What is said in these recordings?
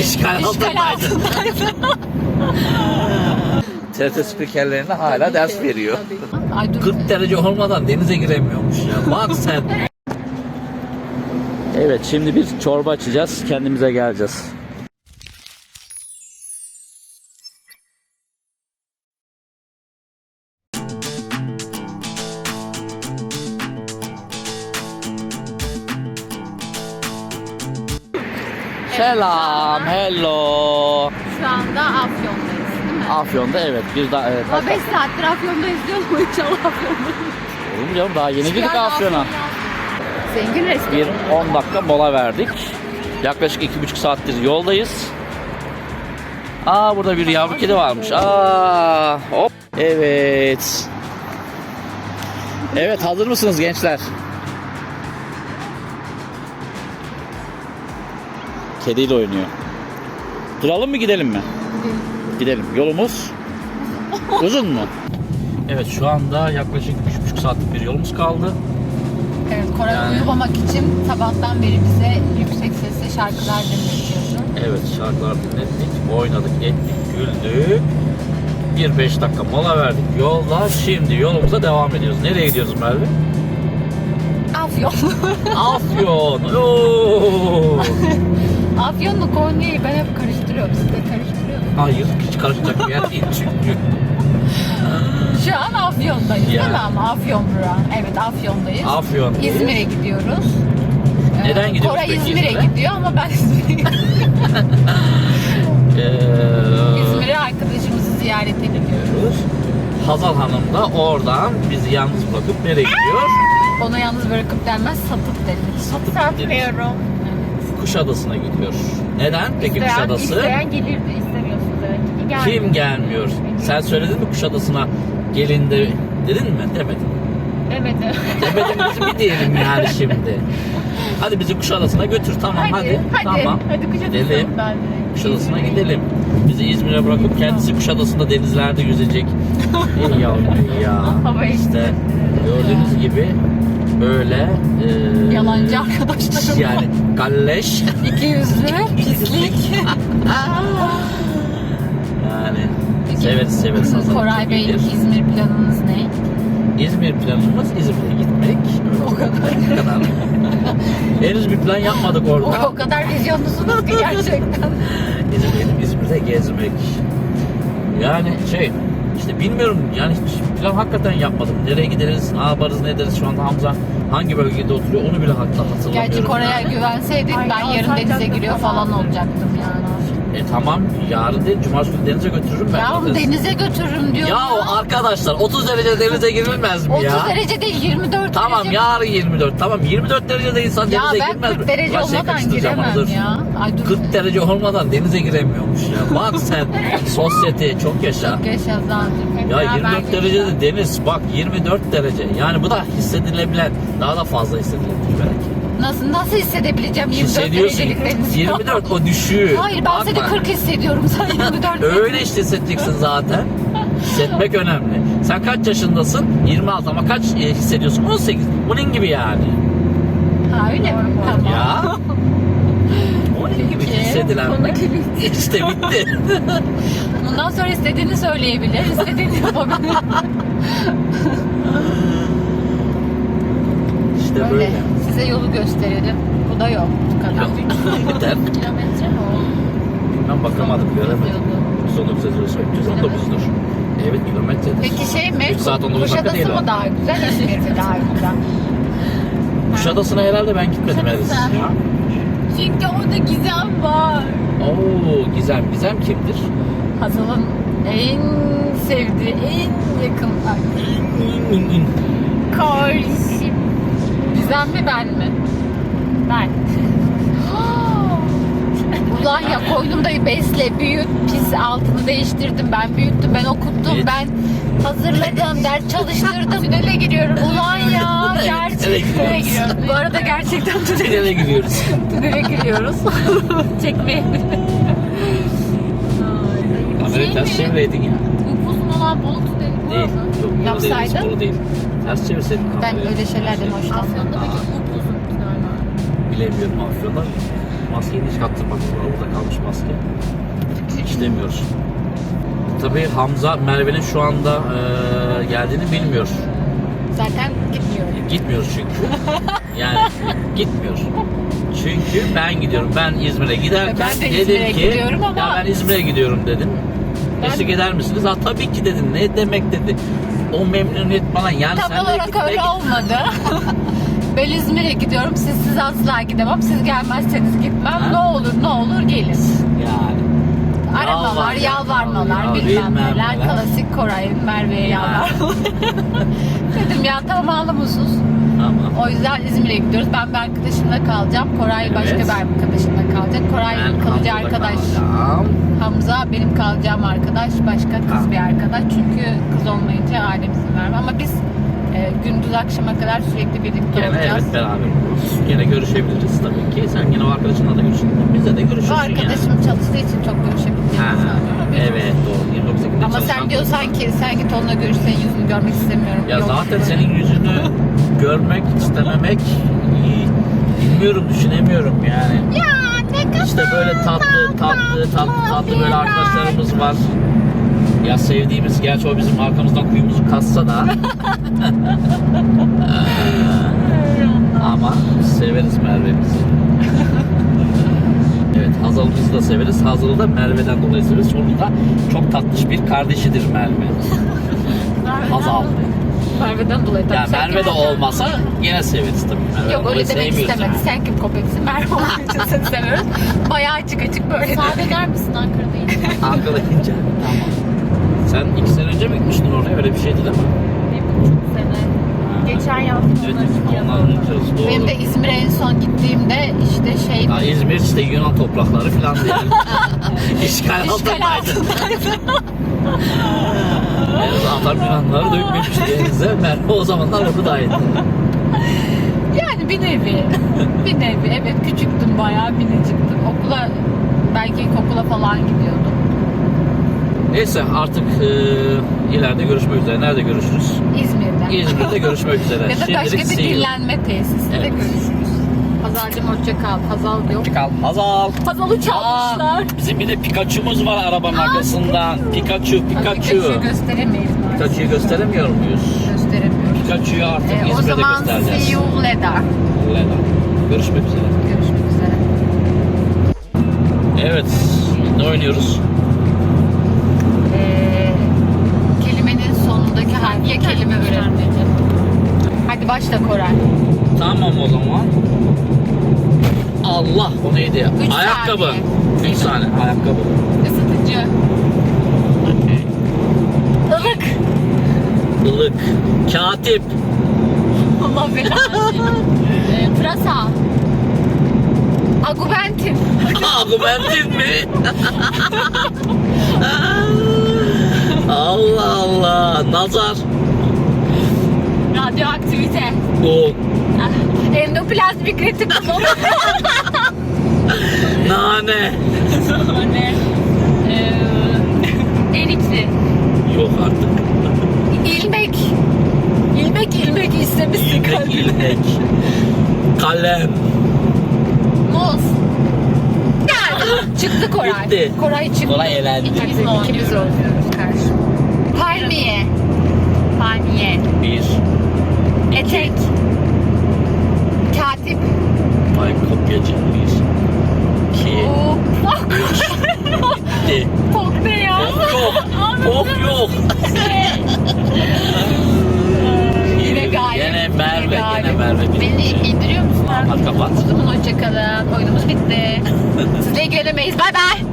İşgal İşgal altındaydı. TRT spikerlerine hala ders veriyor. Ay dur. 40 derece olmadan denize giremiyormuş ya. Bak sen. Evet şimdi bir çorba açacağız. Kendimize geleceğiz. Selam, hello. Şu anda Afyon'dayız değil mi? Afyon'da evet bir daha evet. Ama 5 saattir Afyon'dayız diyor mu inşallah Afyon'dayız. Olur mu canım daha yeni girdik Afyon'a. Zengin restoranı. Bir 10 dakika mola verdik. Yaklaşık 2,5 saattir yoldayız. Aa burada bir yavru kedi varmış. Aa hop. Evet. Evet hazır mısınız gençler? Kediyle oynuyor. Duralım mı gidelim mi? Gidelim. Yolumuz uzun mu? Evet şu anda yaklaşık 3,5 saatlik bir yolumuz kaldı. Evet, Koray Yani- uyumamak için sabahtan beri bize yüksek sesle şarkılar dinletiyordu. Evet şarkılar dinlettik, oynadık, ettik, güldük. Bir beş dakika mola verdik yolda. Şimdi yolumuza devam ediyoruz. Nereye gidiyoruz Merve? Afyon. Afyon. Oo. Afyon'la Konya'yı ben hep karıştırıyorum. Siz de karıştırıyor musunuz? Hayır hiç karışacak bir yer değil çünkü. Şu an Afyon'dayız Ya. değil mi ama Afyon bura. Evet Afyon'dayız. Afyon. İzmir'e gidiyoruz. Ee, Neden gidiyoruz Koray peki İzmir'e İzmir'e? gidiyor ama ben İzmir'e gidiyorum. Ee, İzmir'e arkadaşımızı ziyarete gidiyoruz. Hazal Hanım da oradan bizi yalnız bırakıp nereye gidiyor? Onu yalnız bırakıp denmez satıp denir. Satıp Satmıyorum. Kuşadası'na gidiyor. Neden peki Kuşadası? isteyen gelirdi. istemiyorsunuz evet. Kim gelmiyor? Sen söyledin mi Kuşadası'na gelin de dedin mi? Demedin. Demedi. Demedin bir diyelim yani şimdi. Hadi bizi Kuşadası'na götür tamam hadi. Tamam. Gidelim. Kuşadası'na gidelim. Bizi İzmir'e bırakıp kendisi Kuşadası'nda denizlerde yüzecek. İyi yavrum ya. Hava İşte gördüğünüz gibi böyle e, Yalancı arkadaşlarım. yani kalleş İki yüzlü, pislik. yani severiz severiz Hazal. Koray Çok Bey iyidir. İzmir planınız ne? İzmir planımız İzmir'e gitmek. O kadar. O kadar. Henüz bir plan yapmadık orada. O, o kadar vizyonlusunuz ki gerçekten. İzmir'de, İzmir'de gezmek. Yani şey işte bilmiyorum yani hiç plan hakikaten yapmadım. Nereye gideriz, ne yaparız, ne ederiz şu anda Hamza hangi bölgede oturuyor onu bile hatta hatırlamıyorum. Gerçi Koray'a güvenseydik ben yarın denize giriyor falan olacaktım yani. E tamam yarın değil cumartesi günü denize götürürüm ben. Ya zaten. denize götürürüm diyor. Ya o arkadaşlar 30 derece denize girilmez mi 30 ya? derece değil 24 Tamam derece. yarın 24. Tamam 24 derecede insan Ya denize ben girmez 40 mi? derece Ulan şey olmadan karıştıracağım giremem dur. ya. Ay dur. 40 derece olmadan denize giremiyormuş ya. Bak sen sosyete çok yaşa. Yaşa zaten. Ya 24 derecede deniz bak 24 derece. Yani bu da hissedilebilen daha da fazla hissedilebilir belki. Nasıl nasıl hissedebileceğim 24 Hissediyorsun. derecelik deniz? 24 o düşüğü. Hayır ben seni Bakma. 40 hissediyorum sen 24 Öyle işte hissedeceksin zaten. Hissetmek önemli. Sen kaç yaşındasın? 26 ama kaç e, hissediyorsun? 18. Bunun gibi yani. Ha öyle mi? Tamam. Ya. Peki, hissedilen. konu. İşte bitti. Bundan sonra istediğini söyleyebilir, istediğini yapabilir. İşte Öyle. böyle. Size yolu gösterelim. Bu da yok. Bu kadar. Yeter. kilometre mi o? Ben bakamadım göremedim. Yazıyordu. 119 yazıyorsa 319'dur. Evet kilometre. Peki şey mi? Üç saat on dokuz dakika Kuşadası değil o. mı daha güzel, İzmir mi daha güzel? Kuşadası'na herhalde ben gitmedim henüz. Kuşadası. Çünkü orada gizem var. Oo Gizem. Gizem kimdir? Hazal'ın en sevdiği, en yakın kardeşim. Gizem mi ben mi? Ben. Ulan ya koynumda besle, büyüt, pis altını değiştirdim ben, büyüttüm, ben okuttum, Evet. ben hazırladım, ders çalıştırdım. Tünele giriyorum. Ulan ya Evet, gerçekten. tünele giriyoruz. Bu arada gerçekten tünele, Tünele giriyoruz. tünele giriyoruz. Çekmeye. Kamerayı ters çevireydin ya. Upuzun olan bol tüneli Değil. Yok, bunu değil. Yapsaydın? Bunu değil. Ters çevirseydin Ben kamerayı. öyle şeylerden hoşlanmam. Aa, upuzun tünel var. Bilemiyorum Afyon'da. Maskeyi hiç kaptırmadım. Orada kalmış maske. Hiç demiyoruz. Tabii Hamza Merve'nin şu anda e, geldiğini bilmiyor. Zaten gitmiyor. Gitmiyoruz çünkü. Yani gitmiyor. Çünkü ben gidiyorum. Ben İzmir'e giderken Ben de dedim ki gidiyorum ama- ya ben İzmir'e gidiyorum dedim. Ben- Eşlik eder misiniz? Ha tabii ki dedin. Ne demek dedi. O memnuniyet bana yani Tam sen de olarak gitmeye öyle git- olmadı. ben İzmir'e gidiyorum. Siz siz asla gidemem. Siz gelmezseniz gitmem. Ha? Ne olur ne olur gelin. Yani. Aramalar, Yalvar, yalvarmalar, yalvar, bilmem bilmem neler. neler. Klasik Koray'ın Merve'ye yalvar. Dedim ya tamam ağlamıyorsunuz. Ama O yüzden İzmir'e gidiyoruz. Ben bir arkadaşımla kalacağım. Koray başka Evet. bir arkadaşımla kalacak. Koray ben kalıcı arkadaş. kalacağım. Hamza benim kalacağım arkadaş. Başka kız Ha. bir arkadaş. Çünkü kız olmayınca ailem izin vermiyor. Ama biz e, gündüz akşama kadar sürekli birlikte Gene olacağız. evet beraber oluruz. Gene görüşebiliriz tabii ki. Sen yine o arkadaşınla da görüşün. Bizle de görüşürsün arkadaşım çalıştığı için çok yani. görüşebileceğimiz evet doğru. 29 Ekim'de Ama sen diyorsan ki sen git onunla görüş senin yüzünü görmek istemiyorum. Ya Yok. zaten senin yüzünü görmek istememek bilmiyorum düşünemiyorum yani. Ya ne kadar İşte böyle tatlı tatlı tatlı tatlı böyle arkadaşlarımız var. Ya sevdiğimiz gerçi o bizim arkamızdan kuyumuzu kassa da ama severiz Merve'mizi. Evet Hazal'ımızı da severiz. Hazal'ı da Merve'den dolayı severiz. Onun da çok tatlış bir kardeşidir Merve. Hazal. Merve'den dolayı tabii. Yani Sen Merve de olmasa yine severiz tabii. Merve'den Yok öyle demek yani. Sen kim köpeksin? Merve olduğu için seni seviyoruz. Bayağı açık açık böyle. Sade eder misin Ankara'da yine? Ankara'ya gidince. Tamam. Sen iki sene önce mi gitmiştin oraya? Öyle bir şeydi değil mi? Bir buçuk sene. Geçen yaz Evet, önce doğru. Benim de İzmir'e en son gittiğimde işte şey Ya İzmir işte Yunan toprakları falan yani. İşgal İşgal altındaydı. Yani zaten Yunanları dökmemişti denize. Merve o zamanlar oradaydı. yani bir nevi. bir nevi. Evet küçüktüm bayağı miniciktim. Okula belki ilkokula falan gidiyordum. Neyse artık e, ileride görüşmek üzere. Nerede görüşürüz? İzmir'de. İzmir'de görüşmek üzere. ya da başka Şimdilik bir see you. dinlenme tesisinde Evet. görüşürüz. Hazal'cığım hoşça kal. Hazal yok. Kal. Hazal. Hazal'ı çalmışlar. Aa, bizim bir de Pikachu'muz var arabanın arkasından. Pikachu, Pikachu'yu Pikachu. gösteremeyiz maalesef. Pikachu'yu gösteremiyor muyuz? Gösteremiyoruz. Pikachu'yu artık Ee, o İzmir'de zaman göstereceğiz. see you later. Lena. Görüşmek üzere. Görüşmek üzere. Evet. Ne oynuyoruz? Başla Koray. Tamam o zaman. Allah o neydi? Üç ayakkabı. saniye. 3 saniye ayakkabı. Isıtıcı. Ilık. Ilık. Katip. Allah belanı. ee, pırasa. Agubentin. Argumentin mi? Allah Allah. Nazar. Radyoaktivite. Bu. Ah, Endoplazmik retikulum. Nane. ne? Ee, erikli. Yok artık. İlmek. İlmek ilmek istemişsin İlmek kalbime. ilmek. Kalem. Muz. Çıktı Koray. Bitti. Koray çıktı. Koray elendi. İkimiz mi oynuyoruz? İkimiz oynuyoruz karşı. Palmiye. Palmiye. Bir. Etek. Katip. Ay kopyacı. İki. Oo, Pok. Bitti. Pok ne ya? Pok yok. Pok yok. Yine galip. Gene Merve, Yine galip. gene Merve. Beni indiriyor musun? Hadi kapat. O zaman hoşçakalın. Oyunumuz bitti. Sizle gelemeyiz. Bay bay.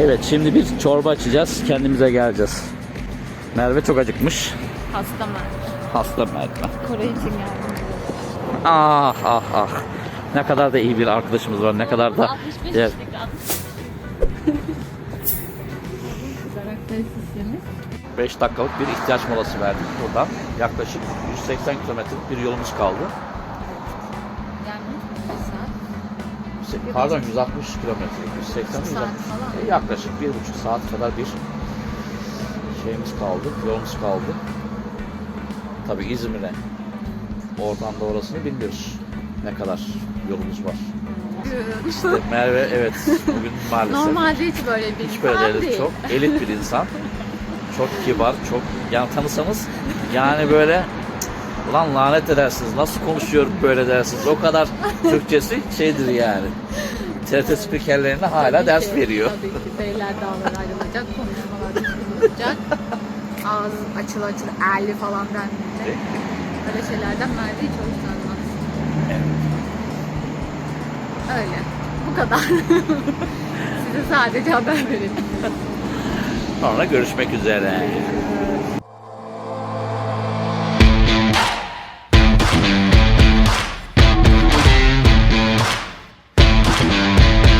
Evet şimdi bir çorba açacağız. Kendimize geleceğiz. Merve çok acıkmış. Hasta mı? Hasta Merve. Kore için geldim. Ah ah ah. Ne kadar da iyi bir arkadaşımız var. Ne kadar da 65 Evet. Tesisimiz. 5 dakikalık bir ihtiyaç molası verdik buradan. Yaklaşık 180 kilometrelik bir yolumuz kaldı. Yani bir Pardon 160 kilometre. 180 saat 160. falan. E, Yaklaşık 1,5 saat kadar bir şeyimiz kaldı. Yolumuz kaldı. Tabi İzmir'e. Oradan da orasını bilmiyoruz. Ne kadar yolumuz var. İşte Merve evet bugün maalesef Normalde hiç böyle bir hiç böyle değil. değil. Çok elit bir insan. Çok kibar, çok yani tanısanız yani böyle "Cık, ulan lanet edersiniz nasıl konuşuyor böyle dersiniz. O kadar Türkçesi şeydir yani. TRT spikerlerine hala Tabii ders ki, veriyor. Tabii ki beyler dağlar ayrılacak, konuşmalar konuşulacak. Ağız açıl açıl erli falan denmeyecek. Öyle şeylerden Merve hiç hoşlanmaz. Öyle. Bu kadar. Size sadece haber verelim. Sonra görüşmek üzere.